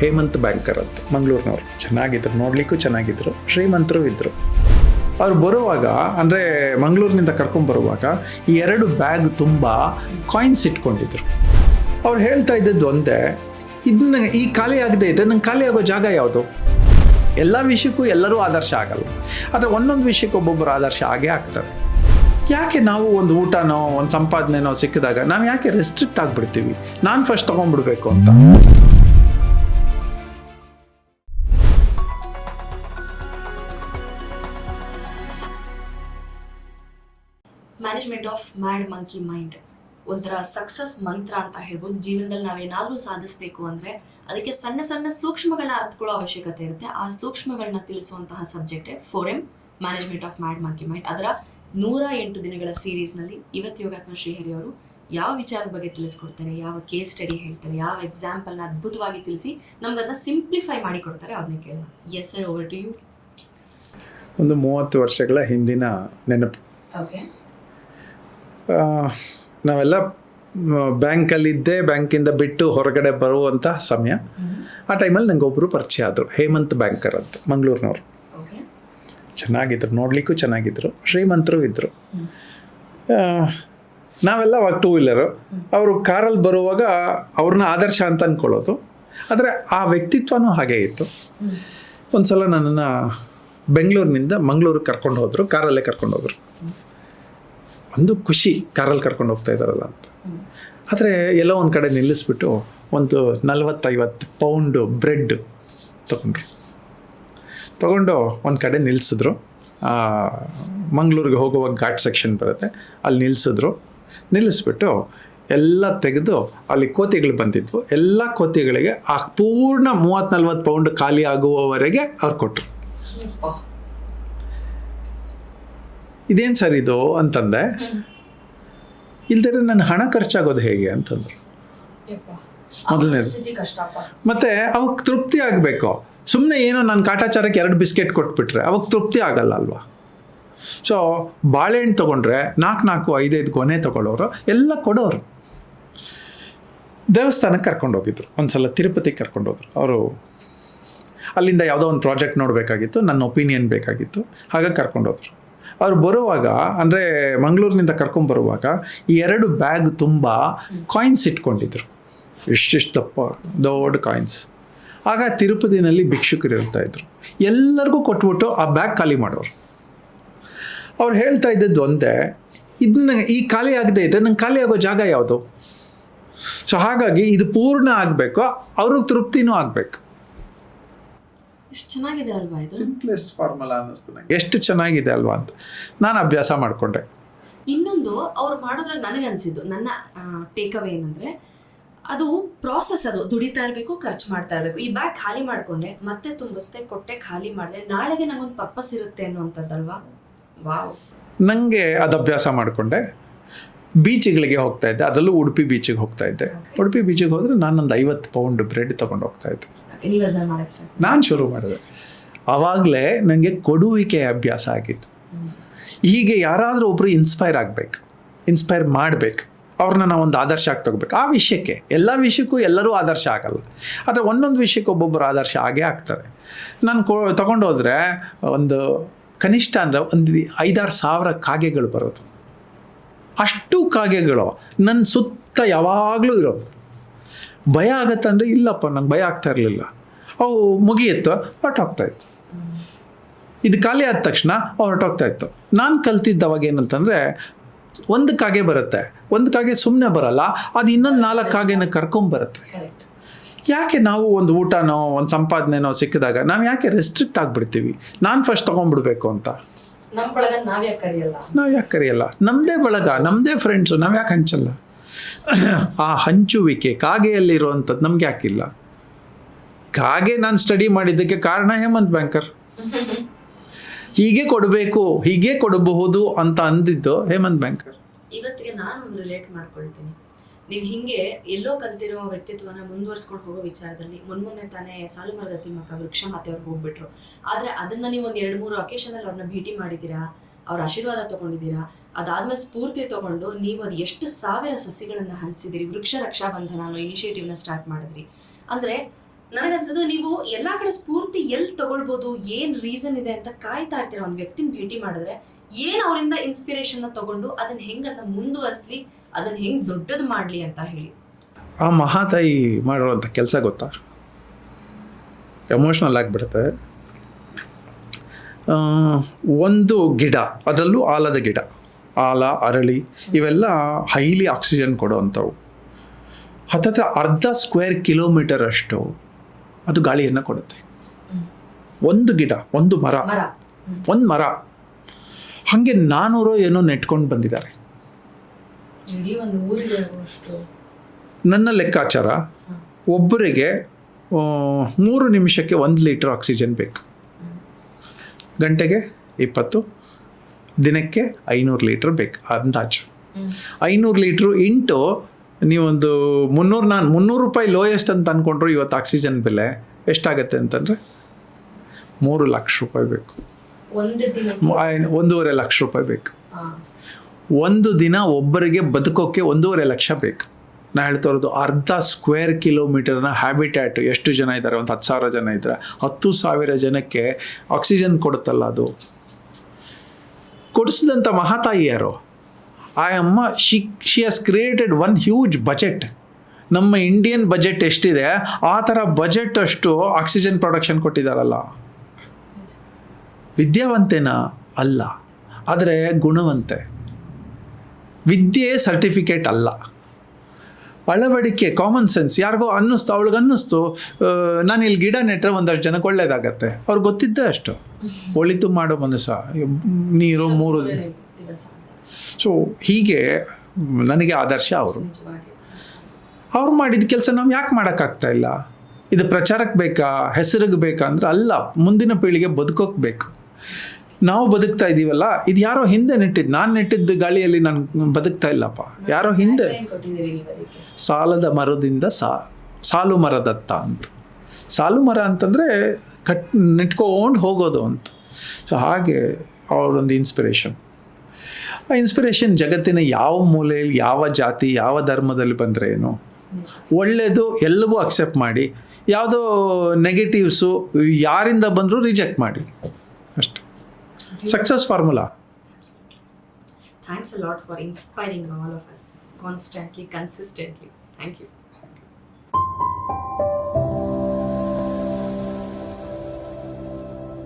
Hemant banker ಅಂತ, ಮಂಗಳೂರಿನವ್ರು. ಚೆನ್ನಾಗಿದ್ರು, ನೋಡ್ಲಿಕ್ಕೂ ಚೆನ್ನಾಗಿದ್ರು, ಶ್ರೀಮಂತರು ಇದ್ದರು ಅವ್ರು ಬರುವಾಗ, ಅಂದರೆ ಮಂಗಳೂರಿನಿಂದ ಕರ್ಕೊಂಬರುವಾಗ ಈ ಎರಡು ಬ್ಯಾಗ್ ತುಂಬ ಕಾಯಿನ್ಸ್ ಇಟ್ಕೊಂಡಿದ್ರು. ಅವ್ರು ಹೇಳ್ತಾ ಇದ್ದದ್ದು ಒಂದೇ ಇದನ್ನ ಈ ಖಾಲಿ ಆಗದೆ ಇದ್ರೆ ನಂಗೆ ಖಾಲಿ ಆಗೋ ಜಾಗ ಯಾವುದು? ಎಲ್ಲ ವಿಷಯಕ್ಕೂ ಎಲ್ಲರೂ ಆದರ್ಶ ಆಗಲ್ಲ. ಆದರೆ ಒಂದೊಂದು ವಿಷಯಕ್ಕೆ ಒಬ್ಬೊಬ್ಬರು ಆದರ್ಶ ಆಗೇ ಆಗ್ತಾರೆ. ಯಾಕೆ ನಾವು ಒಂದು ಊಟನೋ, ಒಂದು ಸಂಪಾದನೆನೋ ಸಿಕ್ಕಿದಾಗ ನಾವು ಯಾಕೆ ರೆಸ್ಟ್ರಿಕ್ಟ್ ಆಗಿಬಿಡ್ತೀವಿ? ನಾನು ಫಸ್ಟ್ ತೊಗೊಂಡ್ಬಿಡ್ಬೇಕು ಅಂತ. ಮಂಕಿ ಮೈಂಡ್ ಒಂಥರ ಸಕ್ಸಸ್ ಮಂತ್ರ ಅಂತ ಹೇಳ್ಬೋದು. ಜೀವನದಲ್ಲಿ ನಾವೇನಾದ್ರೂ ಸಾಧಿಸಬೇಕು ಅಂದ್ರೆ ಅದಕ್ಕೆ ಸಣ್ಣ ಸಣ್ಣ ಸೂಕ್ಷ್ಮಗಳನ್ನ ಅರ್ಥಕೊಳ್ಳೋ ಅವಶ್ಯಕತೆ ಇರುತ್ತೆ. ಆ ಸೂಕ್ಷ್ಮಗಳನ್ನ ತಿಳಿಸುವಂತಹ ಸಬ್ಜೆಕ್ಟೇ M management of mad monkey mind ಅದರ ನೂರ ಎಂಟು ದಿನಗಳ ಸೀರೀಸ್ನಲ್ಲಿ ಇವತ್ತು ಯೋಗಾತ್ಮ ಶ್ರೀಹರಿ ಅವರು ಯಾವ ವಿಚಾರದ ಬಗ್ಗೆ ತಿಳಿಸ್ಕೊಡ್ತಾರೆ ಯಾವ ಕೇಸ್ ಸ್ಟಡಿ ಹೇಳ್ತಾರೆ ಯಾವ ಎಕ್ಸಾಂಪಲ್ನ ಅದ್ಭುತವಾಗಿ ತಿಳಿಸಿ ನಮ್ಗೆ ಅದನ್ನ ಸಿಂಪ್ಲಿಫೈ ಮಾಡಿ ಕೊಡ್ತಾರೆ ಅದನ್ನ ಕೇಳೋಣ. Yes sir over to you ಒಂದು ಮೂವತ್ತು ವರ್ಷಗಳ ಹಿಂದಿನ ನೆನಪು. ಓಕೆ ನಾವೆಲ್ಲ ಬ್ಯಾಂಕಲ್ಲಿದ್ದೇ ಬ್ಯಾಂಕಿಂದ ಬಿಟ್ಟು ಹೊರಗಡೆ ಬರುವಂಥ ಸಮಯ. ಆ ಟೈಮಲ್ಲಿ ನಂಗೆ ಒಬ್ಬರು ಪರಿಚಯ ಆದರು ಹೇಮಂತ್ ಬ್ಯಾಂಕರ್ ಅಂತ ಮಂಗಳೂರಿನವ್ರು. ಚೆನ್ನಾಗಿದ್ರು ನೋಡಲಿಕ್ಕೂ ಚೆನ್ನಾಗಿದ್ರು ಶ್ರೀಮಂತರು ಇದ್ದರು ನಾವೆಲ್ಲ ಅವಾಗ ಟೂ ವೀಲರು ಅವರು ಕಾರಲ್ಲಿ ಬರುವಾಗ ಅವ್ರನ್ನ ಆದರ್ಶ ಅಂತ ಅಂದ್ಕೊಳ್ಳೋದು ಆದರೆ ಆ ವ್ಯಕ್ತಿತ್ವನೂ ಹಾಗೇ ಇತ್ತು. ಒಂದು ಸಲ ನನ್ನನ್ನು ಬೆಂಗಳೂರಿನಿಂದ ಮಂಗಳೂರಿಗೆ ಕರ್ಕೊಂಡು ಹೋದರು ಕಾರಲ್ಲೇ ಕರ್ಕೊಂಡು ಹೋದರು. ಒಂದು ಖುಷಿ ಕಾರಲ್ಲಿ ಕರ್ಕೊಂಡು ಹೋಗ್ತಾ ಇದ್ದಾರಲ್ಲ ಅಂತ. ಆದರೆ ಎಲ್ಲೋ ಒಂದು ಕಡೆ ನಿಲ್ಲಿಸ್ಬಿಟ್ಟು ಒಂದು ನಲ್ವತ್ತೈವತ್ತು ಪೌಂಡು ಬ್ರೆಡ್ ತಗೊಂಡ್ರು. ತಗೊಂಡು ಒಂದು ಕಡೆ ನಿಲ್ಲಿಸಿದ್ರು ಮಂಗಳೂರಿಗೆ ಹೋಗುವಾಗ ಘಾಟ್ ಸೆಕ್ಷನ್ ಬರುತ್ತೆ. ಅಲ್ಲಿ ನಿಲ್ಲಿಸಿದ್ರು ನಿಲ್ಲಿಸ್ಬಿಟ್ಟು ಎಲ್ಲ ತೆಗೆದು ಅಲ್ಲಿ ಕೋತಿಗಳು ಬಂದಿದ್ವು. ಎಲ್ಲ ಕೋತಿಗಳಿಗೆ ಆ ಪೂರ್ಣ ಮೂವತ್ತು ನಲ್ವತ್ತು ಪೌಂಡ್ ಖಾಲಿ ಆಗುವವರೆಗೆ ಅವ್ರು ಕೊಟ್ಟರು ಇದೇನು ಸರ್ ಇದು ಅಂತಂದೆ? ಇಲ್ದಿರ ನನ್ನ ಹಣ ಖರ್ಚಾಗೋದು ಹೇಗೆ ಅಂತಂದ್ರು. ಮೊದಲನೇದು. ಮತ್ತೆ ಅವಕ್ಕೆ ತೃಪ್ತಿ ಆಗಬೇಕು. ಸುಮ್ಮನೆ ಏನೋ ನನ್ನ ಕಾಟಾಚಾರಕ್ಕೆ ಎರಡು ಬಿಸ್ಕೆಟ್ ಕೊಟ್ಬಿಟ್ರೆ ಅವಾಗ ತೃಪ್ತಿ ಆಗಲ್ಲ ಅಲ್ವಾ? ಸೊ ಬಾಳೆಹಣ್ಣು ತೊಗೊಂಡ್ರೆ ನಾಲ್ಕು ನಾಲ್ಕು ಐದೈದು ಗೊನೆ ತೊಗೊಳ್ಳೋರು ಎಲ್ಲ ಕೊಡೋರು. ದೇವಸ್ಥಾನಕ್ಕೆ ಕರ್ಕೊಂಡು ಹೋಗಿದ್ರು. ಒಂದ್ಸಲ ತಿರುಪತಿಗೆ ಕರ್ಕೊಂಡು ಹೋದ್ರು. ಅವರು ಅಲ್ಲಿಂದ ಯಾವುದೋ ಒಂದು ಪ್ರಾಜೆಕ್ಟ್ ನೋಡಬೇಕಾಗಿತ್ತು ನನ್ನ ಒಪಿನಿಯನ್ ಬೇಕಾಗಿತ್ತು ಹಾಗಾಗಿ ಕರ್ಕೊಂಡು ಹೋದ್ರು. ಅವ್ರು ಬರುವಾಗ, ಅಂದರೆ ಮಂಗಳೂರಿನಿಂದ ಕರ್ಕೊಂಬರುವಾಗ ಈ ಎರಡು ಬ್ಯಾಗ್ ತುಂಬ ಕಾಯಿನ್ಸ್ ಇಟ್ಕೊಂಡಿದ್ರು. ಇಷ್ಟಿಷ್ಟು ದಪ್ಪ ದೊಡ್ಡ ಕಾಯಿನ್ಸ್ ಆಗ ತಿರುಪತಿನಲ್ಲಿ ಭಿಕ್ಷುಕರು ಇರ್ತಾ ಇದ್ರು. ಎಲ್ಲರಿಗೂ ಕೊಟ್ಬಿಟ್ಟು ಆ ಬ್ಯಾಗ್ ಖಾಲಿ ಮಾಡೋರು. ಅವ್ರು ಹೇಳ್ತಾ ಇದ್ದದ್ದು ಒಂದೇ ಇದನ್ನ ಈ ಖಾಲಿ ಆಗದೆ ಇದ್ರೆ ನಂಗೆ ಖಾಲಿ ಆಗೋ ಜಾಗ ಯಾವುದು? ಸೊ ಹಾಗಾಗಿ ಇದು ಪೂರ್ಣ ಆಗಬೇಕು, ಅವ್ರಿಗೆ ತೃಪ್ತಿನೂ ಆಗಬೇಕು. ಚೆನ್ನಾಗಿದೆ ಅಲ್ವಾ ಇದು? ಸಿಂಪ್ಲೆಸ್ಟ್ ಫಾರ್ಮುಲಾ ಅನ್ನಿಸ್ತು ನನಗೆ ಎಷ್ಟು ಚೆನ್ನಾಗಿದೆ ಅಲ್ವಾ ಅಂತ. ನಾನು ಅಭ್ಯಾಸ ಮಾಡಿಕೊಂಡೆ. ಇನ್ನೊಂದು ಅವ್ರು ಮಾಡೋದ್ರಲ್ಲಿ ನನಗೆ ಅನಿಸಿದ್ದು ನನ್ನ ಟೇಕ್ ಅವೇ ಏನಂದ್ರೆ ಅದು ಪ್ರಾಸೆಸ್ ಅದು. ದುಡಿತಾ ಇರಬೇಕು ಖರ್ಚು ಮಾಡ್ತಾ ಇರಬೇಕು. ಈ ಬ್ಯಾಗ್ ಖಾಲಿ ಮಾಡ್ಕೊಂಡೆ ಮತ್ತೆ ತುಂಬಿಸ್ದೆ ಕೊಟ್ಟೆ ಖಾಲಿ ಮಾಡಿದೆ. ನಾಳೆಗೆ ನಂಗೊಂದು ಪರ್ಪಸ್ ಇರುತ್ತೆ ಅನ್ನುವಂಥದ್ದಲ್ವಾ? ವಾವ್. ನನಗೆ ಅದು ಅಭ್ಯಾಸ ಮಾಡಿಕೊಂಡೆ. ಬೀಚ್ಗಳಿಗೆ ಹೋಗ್ತಾ ಇದ್ದೆ. ಅದರಲ್ಲೂ ಉಡುಪಿ ಬೀಚಿಗೆ ಹೋಗ್ತಾ ಇದ್ದೆ. ಉಡುಪಿ ಬೀಚಿಗೆ ಹೋದರೆ ನಾನೊಂದು ಐವತ್ತು ಪೌಂಡ್ ಬ್ರೆಡ್ ತೊಗೊಂಡು ಹೋಗ್ತಾ ಇದ್ದೆ. ನಾನು ಶುರು ಮಾಡಿದೆ. ಆವಾಗಲೇ ನನಗೆ ಕೊಡುವಿಕೆ ಅಭ್ಯಾಸ ಆಗಿತ್ತು. ಹೀಗೆ ಯಾರಾದರೂ ಒಬ್ಬರು ಇನ್ಸ್ಪೈರ್ ಆಗಬೇಕು ಇನ್ಸ್ಪೈರ್ ಮಾಡಬೇಕು ಅವ್ರನ್ನ ನಾವು ಒಂದು ಆದರ್ಶ ಆಗಿ ತಗೋಬೇಕು. ಆ ವಿಷಯಕ್ಕೆ ಎಲ್ಲ ವಿಷಯಕ್ಕೂ ಎಲ್ಲರೂ ಆದರ್ಶ ಆಗಲ್ಲ. ಆದರೆ ಒಂದೊಂದು ವಿಷಯಕ್ಕೆ ಒಬ್ಬೊಬ್ಬರು ಆದರ್ಶ ಆಗೇ ಆಗ್ತಾರೆ. ನಾನು ಕೊ ತೊಗೊಂಡೋದ್ರೆ ಒಂದು ಕನಿಷ್ಠ ಅಂದರೆ ಒಂದು ಐದಾರು ಸಾವಿರ ಕಾಗೆಗಳು ಬರೋದು. ಅಷ್ಟು ಕಾಗೆಗಳು. ನನ್ನ ಸುತ್ತ ಯಾವಾಗಲೂ ಇರೋದು. ಭಯ ಆಗತ್ತೆ ಅಂದರೆ ಇಲ್ಲಪ್ಪ ನಂಗೆ ಭಯ ಆಗ್ತಾ ಇರಲಿಲ್ಲ. ಅವು ಮುಗಿಯುತ್ತೋ ಹೊರಟೋಗ್ತಾ ಇತ್ತು. ಇದು ಖಾಲಿ ಆದ ತಕ್ಷಣ ಅವು ಹೊರಟೋಗ್ತಾ ಇತ್ತು. ನಾನು ಕಲ್ತಿದ್ದವಾಗ ಏನಂತಂದರೆ ಒಂದು ಕಾಗೆ ಬರುತ್ತೆ ಒಂದು ಕಾಗೆ ಸುಮ್ಮನೆ ಬರಲ್ಲ ಅದು ಇನ್ನೊಂದು ನಾಲ್ಕು ಕಾಗೆನ ಕರ್ಕೊಂಬರುತ್ತೆ ಯಾಕೆ ನಾವು ಒಂದು ಊಟನೋ ಒಂದು ಸಂಪಾದನೆನೋ ಸಿಕ್ಕಿದಾಗ ನಾವು ಯಾಕೆ ರೆಸ್ಟ್ರಿಕ್ಟ್ ಆಗಿಬಿಡ್ತೀವಿ? ನಾನು ಫಸ್ಟ್ ತೊಗೊಂಡ್ಬಿಡ್ಬೇಕು ಅಂತ. ನಾವ್ ಯಾಕೆ ಕರೆಯಲ್ಲ? ನಮ್ಮದೇ ಬಳಗ ನಮ್ಮದೇ ಫ್ರೆಂಡ್ಸು ನಾವು ಯಾಕೆ ಹಂಚಲ್ಲ? ಆ ಹಂಚುವಿಕೆ ಕಾಗೆಯಲ್ಲಿರುವಂಥದ್ದು ನಮ್ಗೆ ಯಾಕಿಲ್ಲ ಕಾಗೆ ನಾನು ಸ್ಟಡಿ ಮಾಡಿದ್ದಕ್ಕೆ ಕಾರಣ ಹೇಮಂತ್ ಬ್ಯಾಂಕರ್. ಹೀಗೆ ಕೊಡಬೇಕು ಹೀಗೆ ಕೊಡಬಹುದು ಅಂತ ಅಂದಿದ್ದು ಹೇಮಂತ್ ಬ್ಯಾಂಕರ್. ಇವತ್ತಿಗೆ ನಾನು ರಿಲೇಟ್ ಮಾಡ್ಕೊಳ್ತೀನಿ. ನೀವು ಹಿಂಗೆ ಎಲ್ಲೋ ಕಲ್ತಿರೋ ವ್ಯಕ್ತಿತ್ವನ ಮುಂದುವರ್ಸ್ಕೊಂಡು ಹೋಗೋ ವಿಚಾರದಲ್ಲಿ ಮೊನ್ಮೊನ್ನೆ ತಾನೇ ಸಾಲುಮರದ ತಿಮ್ಮಕ್ಕ ವೃಕ್ಷ ಮಾತೆ ಅವ್ರು ಹೋಗ್ಬಿಟ್ರು. ಆದ್ರೆ ಅದನ್ನ ನೀವು ಒಂದ್ ಎರಡು ಮೂರು ಅಕೇಶನ್ ಅಲ್ಲಿ ಅವ್ರನ್ನ ಭೇಟಿ ಮಾಡಿದೀರಾ? ಅವ್ರ ಆಶೀರ್ವಾದ ತಗೊಂಡಿದ್ದೀರಾ ಅದಾದ್ಮೇಲೆ ಸ್ಫೂರ್ತಿ ತಗೊಂಡು ನೀವು ಅದು ಎಷ್ಟು ಸಾವಿರ ಸಸಿಗಳನ್ನ ಹಂಚಿದಿರಿ ವೃಕ್ಷ ರಕ್ಷಾ ಬಂಧನ ಅನ್ನೋ ಇನಿಷಿಯೇಟಿವ್ನ ಸ್ಟಾರ್ಟ್ ಮಾಡಿದ್ರಿ. ಅಂದ್ರೆ ನನಗನ್ಸೋದು ನೀವು ಎಲ್ಲಾ ಕಡೆ ಸ್ಫೂರ್ತಿ ಎಲ್ಲಿ ತಗೊಳ್ಬೋದು, ಏನ್ ರೀಸನ್ ಇದೆ ಅಂತ ಕಾಯ್ತಾ ಇರ್ತೀರ? ಒಂದು ವ್ಯಕ್ತಿನ ಭೇಟಿ ಮಾಡಿದ್ರೆ ಏನ್ ಅವರಿಂದ ಇನ್ಸ್ಪಿರೇಷನ್ ತಗೊಂಡು ಅದನ್ನ ಹೆಂಗಂತ ಮುಂದುವರಿಸ್ಲಿ ಅದನ್ನ ಹೆಂಗ್ ದೊಡ್ಡದು ಮಾಡ್ಲಿ ಅಂತ ಹೇಳಿ. ಆ ಮಹಾತಾಯಿ ಮಾಡಿರುವಂಥ ಕೆಲಸ ಗೊತ್ತಾ? ಎಮೋಷ್ನಲ್ ಆಗಿಬಿಡುತ್ತೆ. ಒಂದು ಗಿಡ ಅದರಲ್ಲೂ ಆಲದ ಗಿಡ ಆಲ ಅರಳಿ ಇವೆಲ್ಲ ಹೈಲಿ ಆಕ್ಸಿಜನ್ ಕೊಡುವಂಥವು. ಹತ್ತತ್ರ ಅರ್ಧ ಸ್ಕ್ವೇರ್ ಕಿಲೋಮೀಟರ್ ಅಷ್ಟು ಅದು ಗಾಳಿಯನ್ನು ಕೊಡುತ್ತೆ. ಒಂದು ಗಿಡ ಒಂದು ಮರ. ಒಂದು ಮರ. ಹಾಗೆ ನಾನೂರು ಏನೋ ನೆಟ್ಕೊಂಡು ಬಂದಿದ್ದಾರೆ. ನನ್ನ ಲೆಕ್ಕಾಚಾರ ಒಬ್ಬರಿಗೆ ಮೂರು ನಿಮಿಷಕ್ಕೆ ಒಂದು ಲೀಟ್ರ್ ಆಕ್ಸಿಜನ್ ಬೇಕು. ಗಂಟೆಗೆ ಇಪ್ಪತ್ತು ದಿನಕ್ಕೆ ಐನೂರು ಲೀಟ್ರ್ ಬೇಕು ಅಂದಾಜು. ಐನೂರು ಲೀಟ್ರು ಇಂಟು ನೀವೊಂದು ಮುನ್ನೂರು ನಾನು ಮುನ್ನೂರು ರೂಪಾಯಿ ಲೋಯೆಸ್ಟ್ ಅಂತ ಅಂದ್ಕೊಂಡ್ರು ಇವತ್ತು ಆಕ್ಸಿಜನ್ ಬೆಲೆ ಎಷ್ಟಾಗತ್ತೆ ಅಂತಂದರೆ ಮೂರು ಲಕ್ಷ ರೂಪಾಯಿ ಬೇಕು. ಒಂದೂವರೆ ಲಕ್ಷ ರೂಪಾಯಿ ಬೇಕು. ಒಂದು ದಿನ ಒಬ್ಬರಿಗೆ ಬದುಕೋಕ್ಕೆ ಒಂದೂವರೆ ಲಕ್ಷ ಬೇಕು. ನಾ ಹೇಳ್ತಾ ಇರೋದು ಅರ್ಧ ಸ್ಕ್ವೇರ್ ಕಿಲೋಮೀಟರ್ನ ಹ್ಯಾಬಿಟ್ಯಾಟ್ ಎಷ್ಟು ಜನ ಇದ್ದಾರೆ? ಒಂದು ಹತ್ತು ಸಾವಿರ ಜನ ಇದ್ದಾರೆ ಹತ್ತು ಸಾವಿರ ಜನಕ್ಕೆ ಆಕ್ಸಿಜನ್ ಕೊಡುತ್ತಲ್ಲ ಅದು? ಕೊಡಿಸಿದಂಥ ಮಹಾತಾಯಿ ಯಾರು? ಆ ಅಮ್ಮ she she has created one huge budget ನಮ್ಮ ಇಂಡಿಯನ್ ಬಜೆಟ್ ಎಷ್ಟಿದೆ? ಆ ಥರ ಬಜೆಟ್ ಅಷ್ಟು ಆಕ್ಸಿಜನ್ ಪ್ರೊಡಕ್ಷನ್ ಕೊಟ್ಟಿದ್ದಾರಲ್ಲ. ವಿದ್ಯಾವಂತೆನಾ? ಅಲ್ಲ. ಆದರೆ ಗುಣವಂತೆ. ವಿದ್ಯೆ ಸರ್ಟಿಫಿಕೇಟ್ ಅಲ್ಲ. ಅಳವಡಿಕೆ ಕಾಮನ್ ಸೆನ್ಸ್ ಯಾರಿಗೋ ಅನ್ನಿಸ್ತು, ಅವಳಿಗೆ ಅನ್ನಿಸ್ತು ನಾನು ಇಲ್ಲಿ ಗಿಡ ನೆಟ್ಟರೆ ಒಂದಷ್ಟು ಜನಕ್ಕೆ ಒಳ್ಳೇದಾಗತ್ತೆ. ಅವ್ರಿಗೆ ಗೊತ್ತಿದ್ದೆ ಅಷ್ಟು. ಒಳಿತು ಮಾಡೋ ಮನಸ್ಸ. ನೀರು, ಮೂರು. ಸೊ ಹೀಗೆ ನನಗೆ ಆದರ್ಶ ಅವರು. ಅವ್ರು ಮಾಡಿದ ಕೆಲಸ ನಾವು ಯಾಕೆ ಮಾಡೋಕ್ಕಾಗ್ತಾ ಇಲ್ಲ? ಇದು ಪ್ರಚಾರಕ್ಕೆ ಬೇಕಾ? ಹೆಸರಿಗೆ ಬೇಕಾ? ಅಂದ್ರೆ ಅಲ್ಲ, ಮುಂದಿನ ಪೀಳಿಗೆ ಬದುಕೋಕೆ ಬೇಕು. ನಾವು ಬದುಕ್ತಾ ಇದ್ದೀವಲ್ಲ ಇದು ಯಾರೋ ಹಿಂದೆ ನೆಟ್ಟಿದ್ದು ನಾನು ನೆಟ್ಟಿದ್ದ ಗಾಳಿಯಲ್ಲಿ ನಾನು ಬದುಕ್ತಾ ಇಲ್ಲಪ್ಪ. ಯಾರೋ ಹಿಂದೆ. ಸಾಲದ ಮರದಿಂದ ಸಾ, ಸಾಲು ಮರದತ್ತ ಅಂತ. ಸಾಲು ಮರ ಅಂತಂದರೆ ಕಟ್, ನೆಟ್ಕೊಂಡು ಹೋಗೋದು ಅಂತ. ಸೊ ಹಾಗೆ ಅವರೊಂದು ಇನ್ಸ್ಪಿರೇಷನ್ ಆ ಇನ್ಸ್ಪಿರೇಷನ್ ಜಗತ್ತಿನ ಯಾವ ಮೂಲೆಯಲ್ಲಿ, ಯಾವ ಜಾತಿ, ಯಾವ ಧರ್ಮದಲ್ಲಿ ಬಂದರೆ ಏನು? ಒಳ್ಳೆಯದು ಎಲ್ಲವೂ ಅಕ್ಸೆಪ್ಟ್ ಮಾಡಿ, ಯಾವುದೋ ನೆಗೆಟಿವ್ಸು ಯಾರಿಂದ ಬಂದರೂ ರಿಜೆಕ್ಟ್ ಮಾಡಿ. ಅಷ್ಟೆ success formula Thanks a lot for inspiring all of us constantly, consistently. Thank you.